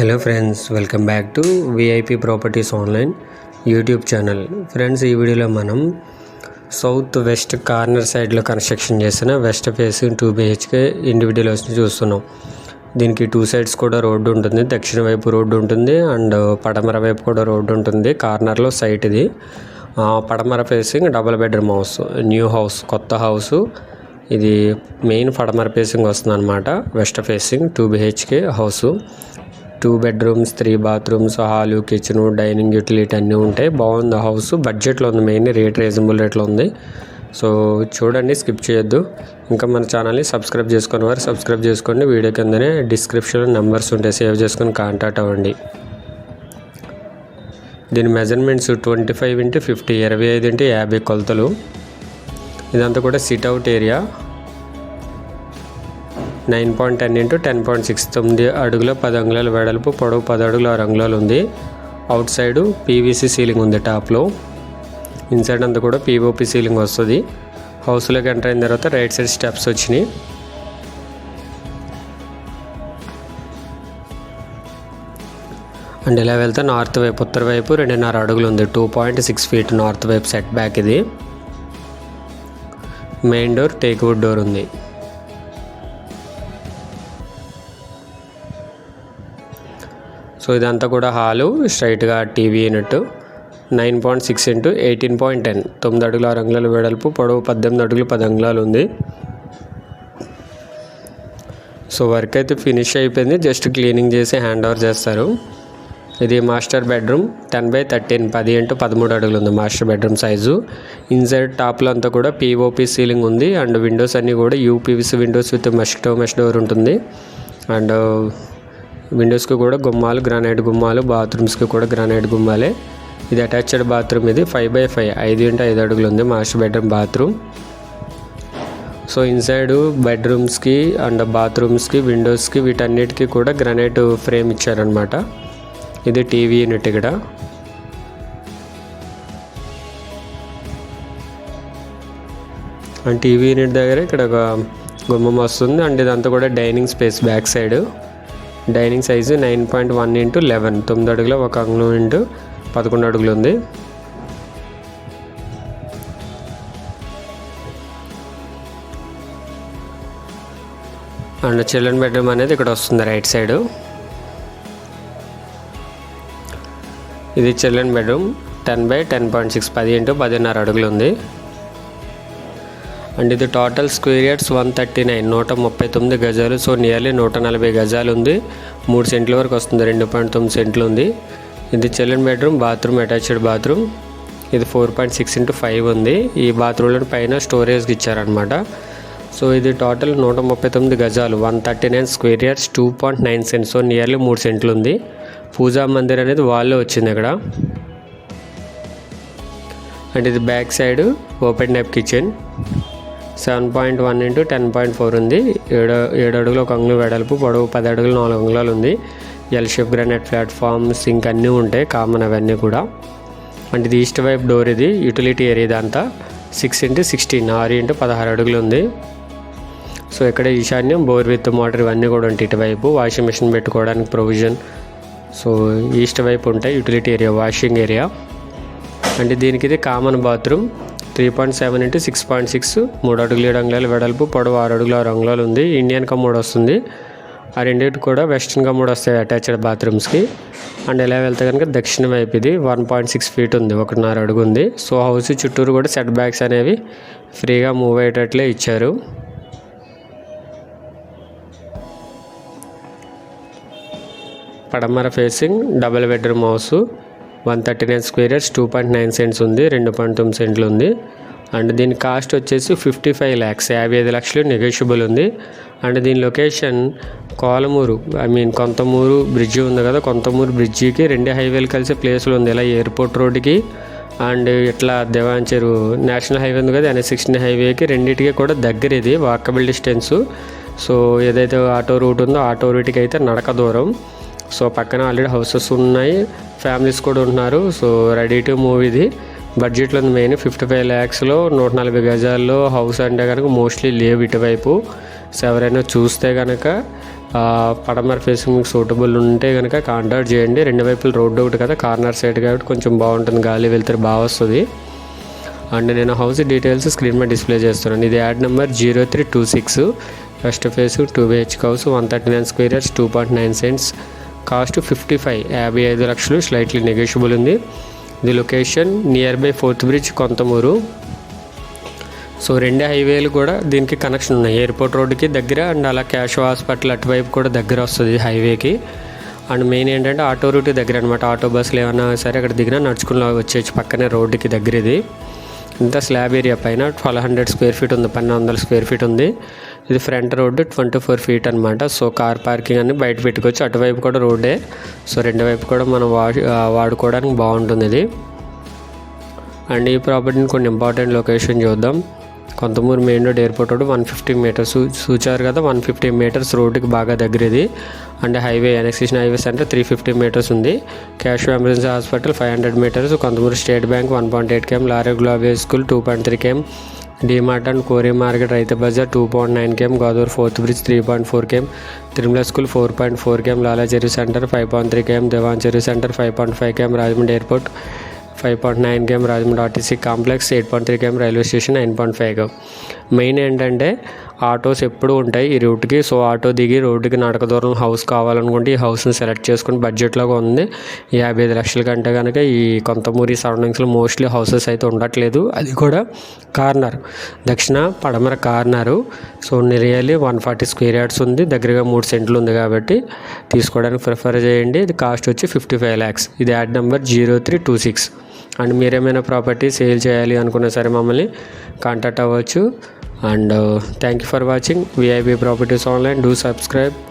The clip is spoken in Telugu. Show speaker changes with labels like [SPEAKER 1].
[SPEAKER 1] Hello friends welcome back to VIP properties online YouTube channel. Friends ఈ వీడియోలో మనం సౌత్ వెస్ట్ కార్నర్ సైడ్లో కన్స్ట్రక్షన్ చేసిన west facing two BHK individual హౌస్ని చూస్తున్నాం. దీనికి టూ సైడ్స్ కూడా రోడ్డు ఉంటుంది. దక్షిణ వైపు రోడ్డు ఉంటుంది. అండ్ పడమర వైపు కూడా రోడ్డు ఉంటుంది. కార్నర్లో సైట్ ఇది. పడమర facing double bedroom house new house కొత్త హౌస్ ఇది మెయిన్ పడమర ఫేసింగ్ వస్తుంది అనమాట west facing two BHK house two bedrooms three bathrooms hall kitchen dining utility అన్నీ ఉంటాయి బాగుంది. హౌస్ బడ్జెట్లో ఉంది మెయిన్ రేట్ రీజనబుల్ రేట్లో ఉంది. సో చూడండి స్కిప్ చేయొద్దు. ఇంకా మన ఛానల్ని సబ్స్క్రైబ్ చేసుకుని వారు సబ్స్క్రైబ్ చేసుకోండి. వీడియో కిందనే డిస్క్రిప్షన్లో నెంబర్స్ ఉంటాయి సేవ్ చేసుకొని కాంటాక్ట్ అవ్వండి. దీని measurements twenty five into fifty ఇరవై ఐదు ఇంటూ యాభై కొలతలు. ఇదంతా కూడా sit out area nine point ten into ten point six తొమ్మిది అడుగుల పది అంగుళాల వెడల్పు పొడవు పది అడుగుల ఆరు అంగుళాలు ఉంది. అవుట్ సైడ్ పీవీసీ సీలింగ్ ఉంది టాప్లో. ఇన్సైడ్ అంతా కూడా పీఓపీ సీలింగ్ వస్తుంది. హౌస్లోకి ఎంటర్ అయిన తర్వాత రైట్ సైడ్ స్టెప్స్ వచ్చినాయి. అండ్ ఇలా వెళ్తే నార్త్ వైపు ఉత్తర వైపు రెండున్నర అడుగులు ఉంది. Two point six feet north వైపు సెట్ బ్యాక్ ఇది. Main door teak wood door ఉంది. సో ఇదంతా కూడా హాలు స్ట్రైట్గా TV unit. Nine point six into eighteen point ten. తొమ్మిది అడుగుల ఆరు అంగుళాల వెడల్పు పొడవు పద్దెనిమిది అడుగులు పది అంగుళాలు ఉంది. సో వర్క్ అయితే ఫినిష్ అయిపోయింది. జస్ట్ క్లీనింగ్ చేసి హ్యాండ్ ఓవర్ చేస్తారు. ఇది master bedroom. Ten by thirteen పది ఇంటూ పదమూడు అడుగులు ఉంది మాస్టర్ బెడ్రూమ్ సైజు. ఇన్సైడ్ టాప్లో అంతా కూడా పీఓపీ సీలింగ్ ఉంది. అండ్ విండోస్ అన్నీ కూడా UPVC windows with మెస్టో mesh door ఉంటుంది. అండ్ విండోస్కి కూడా గుమ్మాలు గ్రానైట్ గుమ్మాలు బాత్రూమ్స్కి కూడా గ్రానైట్ గుమ్మాలే. ఇది అటాచ్డ్ బాత్రూమ్ ఇది ఫైవ్ బై ఫైవ్ ఐదు ఇంటూ ఐదు అడుగులు ఉంది master bedroom bathroom. So inside బెడ్రూమ్స్కి and బాత్రూమ్స్కి విండోస్కి వీటన్నిటికీ కూడా గ్రానైట్ ఫ్రేమ్ ఇచ్చారనమాట ఇది టీవీ యూనిట్ ఇక్కడ. అండ్ టీవీ యూనిట్ దగ్గర ఇక్కడ ఒక గుమ్మం వస్తుంది అండ్ ఇదంతా కూడా dining space back side. Dining size nine point one into eleven. తొమ్మిది అడుగుల ఒక అంగుళం ఇంటూ పదకొండు అడుగులు ఉంది. అండ్ చిల్డ్రన్ బెడ్రూమ్ అనేది ఇక్కడ వస్తుంది రైట్ సైడు. ఇది children bedroom. Ten by ten point six పది ఇంటూ పదిన్నర అడుగులు ఉంది. అండ్ ఇది total square yards one thirty nine నూట ముప్పై తొమ్మిది గజాలు సో నియర్లీ నూట నలభై గజాలు ఉంది. మూడు సెంట్ల వరకు వస్తుంది రెండు పాయింట్ తొమ్మిది సెంట్లు ఉంది. ఇది children bedroom bathroom attached bathroom ఇది four point six into five ఉంది. ఈ బాత్రూంలో పైన స్టోరేజ్కి ఇచ్చారనమాట సో ఇది టోటల్ నూట ముప్పై తొమ్మిది గజాలు one thirty nine square yards two point nine cents so nearly మూడు సెంట్లు ఉంది. పూజా మందిర్ అనేది వాళ్ళే వచ్చింది ఇక్కడ అండ్ ఇది back side open type kitchen seven point one into ten point four ఉంది. ఏడు ఏడు అడుగులు ఒక అంగుళం వెడల్పు పొడవు పది అడుగులు నాలుగు అంగుళాలు ఉంది. L shape granite platform sink అన్నీ ఉంటాయి కామన్ అవన్నీ కూడా. అంటే ఇది ఈస్ట్ వైపు డోర్ ఇది యూటిలిటీ ఏరియా ఇదంతా. సిక్స్ ఇంటూ సిక్స్టీన్ ఆరు ఇంటూ పదహారు అడుగులు ఉంది. సో ఇక్కడ ఈశాన్యం బోర్ విత్ మోటార్ ఇవన్నీ కూడా ఉంటాయి ఇటువైపు. వాషింగ్ మిషన్ పెట్టుకోవడానికి ప్రొవిజన్ సో ఈస్ట్ వైపు ఉంటాయి యూటిలిటీ ఏరియా వాషింగ్ ఏరియా అంటే దీనికి ఇది common bathroom three point seven into six point six. మూడు అడుగులు ఏడు అంగుళాలు వెడల్పు పొడవు ఆరు అడుగులు ఆరు అంగుళాలు ఉంది. ఇండియన్ కమోడ్ వస్తుంది. ఆ రెండింటి కూడా వెస్ట్రన్ కమోడ్ వస్తాయి అటాచ్డ్ బాత్రూమ్స్కి. అండ్ ఇలా వెళ్తే కనుక దక్షిణ వైపు ఇది వన్ పాయింట్ సిక్స్ ఫీట్ ఉంది. ఒకటిన్నర అడుగు ఉంది. సో హౌస్ చుట్టూరు కూడా సెట్ బ్యాక్స్ అనేవి ఫ్రీగా మూవ్ అయ్యేటట్లే ఇచ్చారు. పడమర facing double bedroom house. One thirty nine square yards two point nine cents ఉంది రెండు పాయింట్ తొమ్మిది సెంట్లు ఉంది. అండ్ దీని కాస్ట్ వచ్చేసి ఫిఫ్టీ ఫైవ్ ల్యాక్స్ యాభై ఐదు లక్షలు నెగోషియబుల్ ఉంది. అండ్ దీని location Kolamuru I mean Konthamuru bridge ఉంది కదా కొంతమూరు బ్రిడ్జికి రెండు హైవేలు కలిసే ప్లేస్లో ఉంది. ఇలా ఎయిర్పోర్ట్ రోడ్డుకి అండ్ ఇట్లా దేవాంచేరు నేషనల్ హైవే ఉంది కదా ఎన్ఎస్ సిక్స్టీన్ హైవేకి రెండింటికి కూడా దగ్గర ఇది వాకబుల్ డిస్టెన్స్. సో ఏదైతే ఆటో రూట్ ఉందో ఆటో రూట్కి అయితే నడక దూరం. సో పక్కన ఆల్రెడీ హౌసెస్ ఉన్నాయి ఫ్యామిలీస్ కూడా ఉన్నారు సో రెడీ టు మూవ్ ఇది. బడ్జెట్లో మెయిన్ ఫిఫ్టీ ఫైవ్ ల్యాక్స్లో నూట నలభై గజాల్లో హౌస్ అంటే కనుక మోస్ట్లీ లేవు ఇటువైపు. సో ఎవరైనా చూస్తే కనుక పడమర ఫేసింగ్ సూటబుల్ ఉంటే కనుక కాంటాక్ట్ చేయండి. రెండు వైపులు రోడ్డు ఒకటి కదా కార్నర్ సైడ్ కాబట్టి కొంచెం బాగుంటుంది గాలి వెళ్తే బాగా వస్తుంది. అండ్ నేను హౌస్ డీటెయిల్స్ స్క్రీన్ మీద డిస్ప్లే చేస్తున్నాను. ఇది ad number zero three two six first phase two BHK house one thirty nine square yards two point nine cents. Cost fifty five యాభై ఐదు లక్షలు స్లైట్లీ నెగోషియబుల్ ఉంది. ఇది location near by fourth bridge Konthamuru. So రెండు హైవేలు కూడా దీనికి కనెక్షన్ ఉన్నాయి. ఎయిర్పోర్ట్ రోడ్డుకి దగ్గర అండ్ అలా క్యాష్ హాస్పిటల్ అటువైపు కూడా దగ్గర వస్తుంది హైవేకి అండ్ మెయిన్ ఏంటంటే ఆటో రూట్ దగ్గర అనమాట ఆటో బస్సులు ఏమైనా సరే అక్కడ దిగినా నడుచుకుని వచ్చేసి పక్కనే రోడ్డుకి దగ్గర ఇది. ఇంత స్లాబ్ ఏరియా పైన ట్వెల్వ్ హండ్రెడ్ స్క్వేర్ ఫీట్ ఉంది. పన్నెండు వందల స్క్వేర్ ఫీట్ ఉంది. ఇది front road twenty four feet అనమాట సో కార్ పార్కింగ్ అన్ని బయట పెట్టుకోవచ్చు. అటువైపు కూడా రోడ్డే. సో రెండు వైపు కూడా మనం వా వాడుకోవడానికి బాగుంటుంది ఇది. అండ్ ఈ ప్రాపర్టీని కొన్ని ఇంపార్టెంట్ లొకేషన్ చూద్దాం. Konthamuru main road airport road one fifty metres చూచారు కదా వన్ ఫిఫ్టీ మీటర్స్ రోడ్డుకి బాగా దగ్గర ఇది. And highway annexation highway centre three fifty metres ఉంది. Cash emergency hospital five hundred metres. Konthamuru state bank one point eight KM Lorry global school two point three KM DMart and కోరి market Rythu Bazar two point nine KM Godavari fourth bridge three point four KM Tirumala school four point four KM Lala Cheruvu centre five point three KM Diwan Cheruvu centre five point five KM Rajahmundry airport five point nine KM Rajahmundry RTC complex eight point three KM railway station nine point five KM main ఏంటంటే ఆటోస్ ఎప్పుడూ ఉంటాయి. ఈ రూట్కి. సో ఆటో దిగి రోడ్డుకి నడక దూరం హౌస్ కావాలనుకుంటే ఈ హౌస్ని సెలెక్ట్ చేసుకుని బడ్జెట్లాగా ఉంది. యాభై ఐదు లక్షల కంటే కనుక ఈ కొంతమూరి సరౌండింగ్స్లో మోస్ట్లీ హౌసెస్ అయితే ఉండట్లేదు. అది కూడా కార్నర్. దక్షిణ పడమర corner. So nearly one forty square yards ఉంది. దగ్గరగా మూడు సెంట్లు ఉంది కాబట్టి తీసుకోవడానికి ప్రిఫర్ చేయండి. ఇది కాస్ట్ వచ్చి ఫిఫ్టీ ఫైవ్ ల్యాక్స్. ఇది ad number zero three two six. And మీరేమైనా ప్రాపర్టీ సేల్ చేయాలి అనుకున్నా సరే మమ్మల్ని కాంటాక్ట్ అవ్వచ్చు. and uh, thank you for watching vip properties online. Do subscribe.